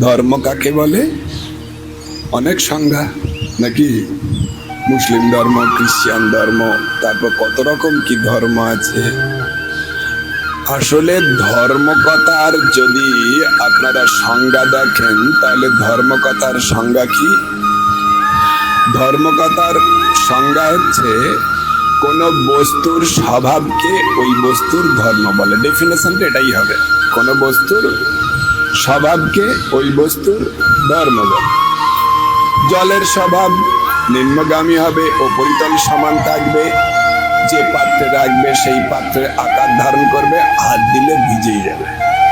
ধর্ম কাকে বলে? অনেক সংজ্ঞা। নাকি মুসলিম ধর্ম, খ্রিস্টান ধর্ম, তারপর কত রকম কি ধর্ম আছে? আসলে ধর্মকথার যদি আপনারা সংজ্ঞা দেখেন, তাহলে ধর্মকথার সংজ্ঞা কি? ধর্মকথার সংজ্ঞা হচ্ছে, কোন বস্তুর স্বভাবকে ওই বস্তুর ধর্ম বলে। ডেফিনেশনটা এটাই হবে। কোন বস্তুর স্বভাবকে ওই বস্তুর ধর্ম জলের স্বভাব নিম্নগামী হবে উপরিতল সমান থাকবে। যে পাত্রে রাখবে সেই পাত্রে আকার ধারণ করবে, হাত দিলে ভিজেই যাবে।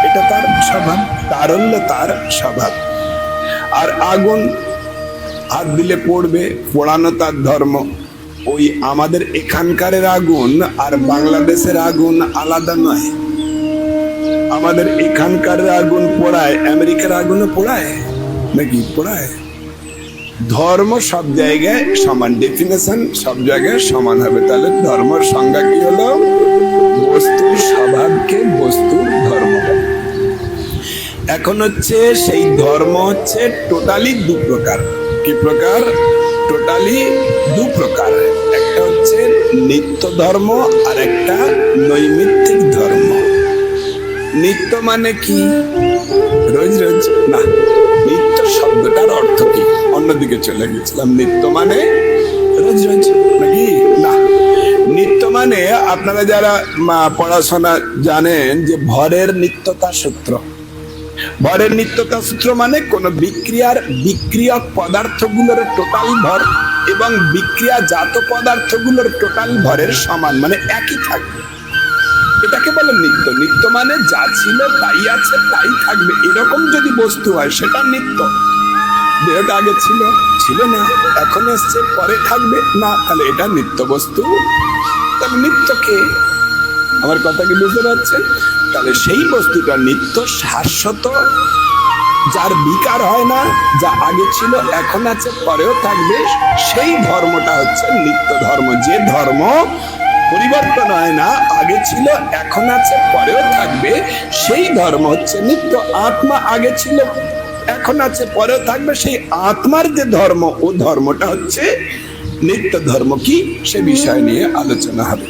এটা তার স্বভাব, তারল্য তার স্বভাব। আর আগুন হাত দিলে পড়বে, পোড়ানো তার ধর্ম। ওই আমাদের এখানকারের আগুন আর বাংলাদেশের আগুন আলাদা নয়। আমাদের এখানকার আগুন পোড়ায়, আমেরিকার আগুনও পোড়ায়? নাকি পোড়ায়? ধর্ম সব জায়গায় সমান ডেফিনেশন সব জায়গায় সমান হবে। তাহলে ধর্মের সংজ্ঞা কি হলো? বস্তুর স্বভাবকে বস্তুর ধর্ম। এখন হচ্ছে সেই ধর্ম হচ্ছে টোটালি দু প্রকার। কি প্রকার? টোটালি দু প্রকার। একটা হচ্ছে নিত্য ধর্ম আর একটা নৈমিত্তিক ধর্ম। নিত্য মানে কি? রোজ রোজ, না, নিত্য শব্দটার অর্থ কি? অন্যদিকে চলে গেছিলাম। নিত্য মানে রোজ রোজ, নাকি? না, নিত্য মানে আপনারা যারা পড়াশোনা জানেন যে ভরের নিত্যতা সূত্র। ভরের নিত্যতা সূত্র মানে কোন বিক্রিয়ার বিক্রিয়ক পদার্থগুলোর টোটাল ভর এবং বিক্রিয়াজাত পদার্থগুলোর টোটাল ভরের সমান মানে একই থাকবে। এটাকে বলে নিত্য। নিত্য মানে যা ছিল তাই আছে, তাই থাকবে। এরকম যদি বস্তু হয়, সেটা নিত্য। দেহটা আগে ছিল ছিল না। এখন এসছে, পরে থাকবে। না, তাহলে এটা নিত্য বস্তু। তাহলে নিত্যকে আমার কথা কি বুঝতে পারছেন? তাহলে সেই বস্তুটা নিত্য শাশ্বত। যার বিকার হয় না, যা আগে ছিল, এখন আছে, পরেও থাকবে। সেই ধর্মটা হচ্ছে নিত্য ধর্ম। যে ধর্ম পরিবর্তন হয় না। আগে ছিল, এখন আছে, পরেও থাকবে। সেই ধর্ম হচ্ছে নিত্য আত্মা, আগে ছিল, এখন আছে, পরেও থাকবে। সেই আত্মার যে ধর্ম, ও ধর্মটা হচ্ছে নিত্য ধর্ম কি? সে বিষয় নিয়ে আলোচনা হবে।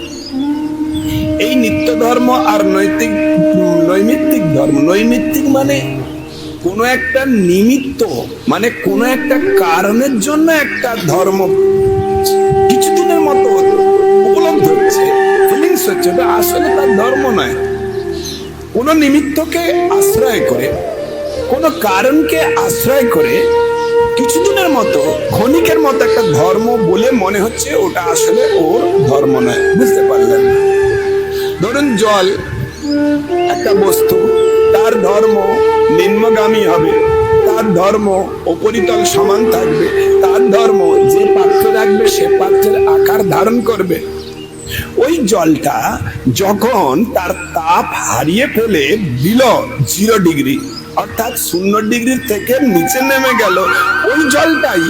এই নিত্য ধর্ম আর নৈতিক, নৈমিত্তিক ধর্ম, নৈমিত্তিক মানে কোনো একটা নিমিত্ত মানে কোনো একটা কারণের জন্য একটা ধর্ম ওটা আসলে তার ধর্ম নয়, কোনো নিমিত্তকে আশ্রয় করে, কোনো কারণকে আশ্রয় করে, কিছুদিনের মতো, ক্ষণিকের মতো একটা ধর্ম বলে মনে হচ্ছে ওটা আসলে ওর ধর্ম নয়। বুঝতে পারলেন? ধরুন জল, একটা বস্তু, তার ধর্ম নিম্নগামী হবে, তার ধর্ম অপরিতল সমান থাকবে, তার ধর্ম যে পাত্র রাখবে সে পাত্রের আকার ধারণ করবে। ওই জলটা যখন তার তাপ হারিয়ে ফেলে দিল জিরো ডিগ্রি অর্থাৎ শূন্য ডিগ্রির থেকে নিচে নেমে গেল, ওই জলটাই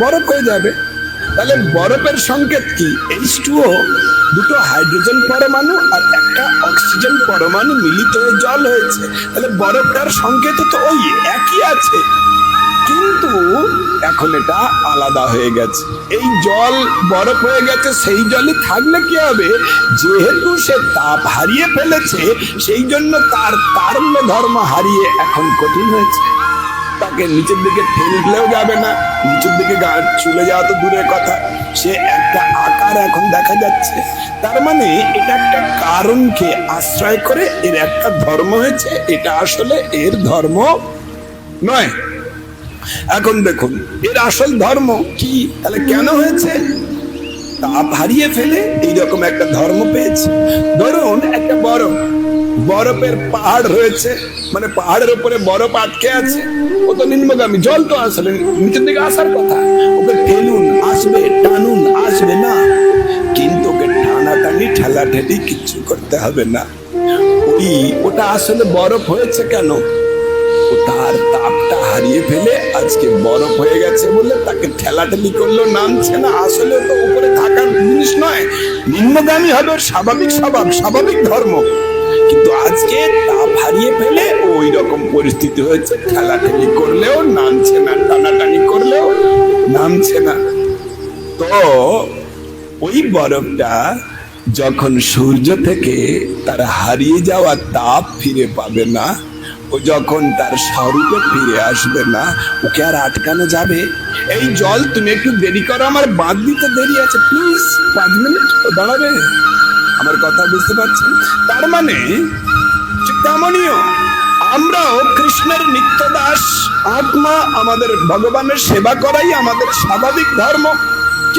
বরফ হয়ে যাবে। তাহলে বরফের সংকেত কি? এইচ দুটো হাইড্রোজেন পরমাণু আর একটা অক্সিজেন পরমাণু মিলিত হয়ে জল হয়েছে। তাহলে বরফটার সংকেত তো ওই একই আছে। কিন্তু এখন এটা আলাদা হয়ে গেছে। এই জল বরফ হয়ে গেছে, সেই জলই থাকলে কি হবে? যেহেতু সে তাপ হারিয়ে ফেলেছে, সেই জন্য তার তারল্য ধর্ম হারিয়ে এখন কঠিন হয়েছে। তাকে নিচের দিকে ঠেললেও যাবে না, নিচের দিকে গা- চলে যাওয়া তো দূরের কথা। সে একটা আকার এখন দেখা যাচ্ছে। তার মানে এটা একটা কারণকে আশ্রয় করে, এর একটা ধর্ম হয়েছে, এটা আসলে এর ধর্ম নয়। এখন দেখুন, এর আসল ধর্ম কি? তাহলে কেন হয়েছে? তাপ হারিয়ে ফেলে এইরকম একটা ধর্ম পেয়েছে। ধরুন একটা বরফ। বরফের পাহাড় রয়েছে মানে পাহাড়ের উপরে বরফ আটকে আছে। ও তো নিম্নগামী, জল তো আসলে নিচের দিকে আসার কথা। ওকে ঠেলুন আসবে, টানুন, আসবে না। কিন্তু ওকে টানাটানি ঠেলা ঠেলি কিচ্ছু করতে হবে না। ওই, ওটা আসলে বরফ হয়েছে কেন? তার তাপটা হারিয়ে ফেলে আজকে বরফ হয়ে গেছে বলে তাকে ঠেলাঠেলি করলেও নামছে না। আসলে তো উপরে থাকার জিনিস নয়। নিম্নগামী ওর স্বাভাবিক স্বভাব, স্বাভাবিক ধর্ম। কিন্তু আজকে তাপ হারিয়ে ফেলে ওই রকম পরিস্থিতি হয়েছে। ঠেলাঠেলি করলেও, নামছে না, টানাটানি করলেও, নামছে না। তো ওই বরফটা যখন সূর্য থেকে তারা হারিয়ে যাওয়া তাপ ফিরে পাবে না ও যখন তার স্বরূপে ফিরে আসবে না, ওকে আর আটকানো যাবে? এই জল, তুমি একটু দেরি করো, আমার বাঁধ দিতে দেরি আছে। প্লিজ, পাঁচ মিনিট, দাঁড়াবে? আমার কথা বুঝতে পারছেন তার মানে ঠিক তেমনইও আমরাও কৃষ্ণের নিত্য দাস আত্মা আমাদের ভগবানের সেবা করাই আমাদের স্বাভাবিক ধর্ম।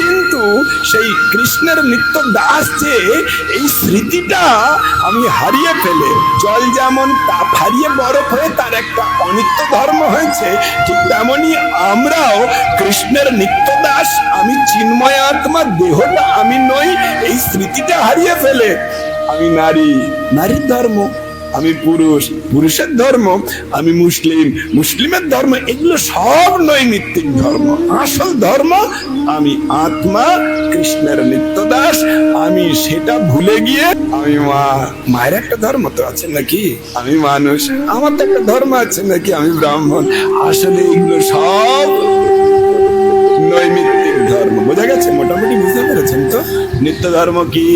কিন্তু সেই কৃষ্ণের নিত্য দাস যে এই স্মৃতিটা আমি হারিয়ে ফেলে। জল যেমন তাপ হারিয়ে বরফ হয়ে তার একটা অনিত্য ধর্ম হয়েছে, ঠিক তেমনি আমরাও কৃষ্ণের নিত্য দাস, আমি চিন্ময় আত্মা, দেহটা আমি নই, এই স্মৃতিটা হারিয়ে ফেলে। আমি নারী, নারীর ধর্ম। আমি পুরুষ, পুরুষের ধর্ম আমি মুসলিম। মুসলিমের ধর্ম এগুলো সব নৈমিত্তিক ধর্ম। আসল ধর্ম, আমি আত্মা, কৃষ্ণের নিত্য দাস আমি সেটা ভুলে গিয়ে আমি মা। মায়ের একটা ধর্ম তো আছে নাকি? আমি মানুষ। আমার তো একটা ধর্ম আছে নাকি? আমি ব্রাহ্মণ। আসলে এগুলো সব নৈমিত্তিক ধর্ম। বোঝা গেছে? মোটামুটি বুঝতে পেরেছেন তো? নিত্য ধর্ম কি?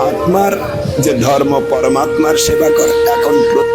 আত্মার যে ধর্ম পরমাত্মার সেবা করে এখন প্রত্যেক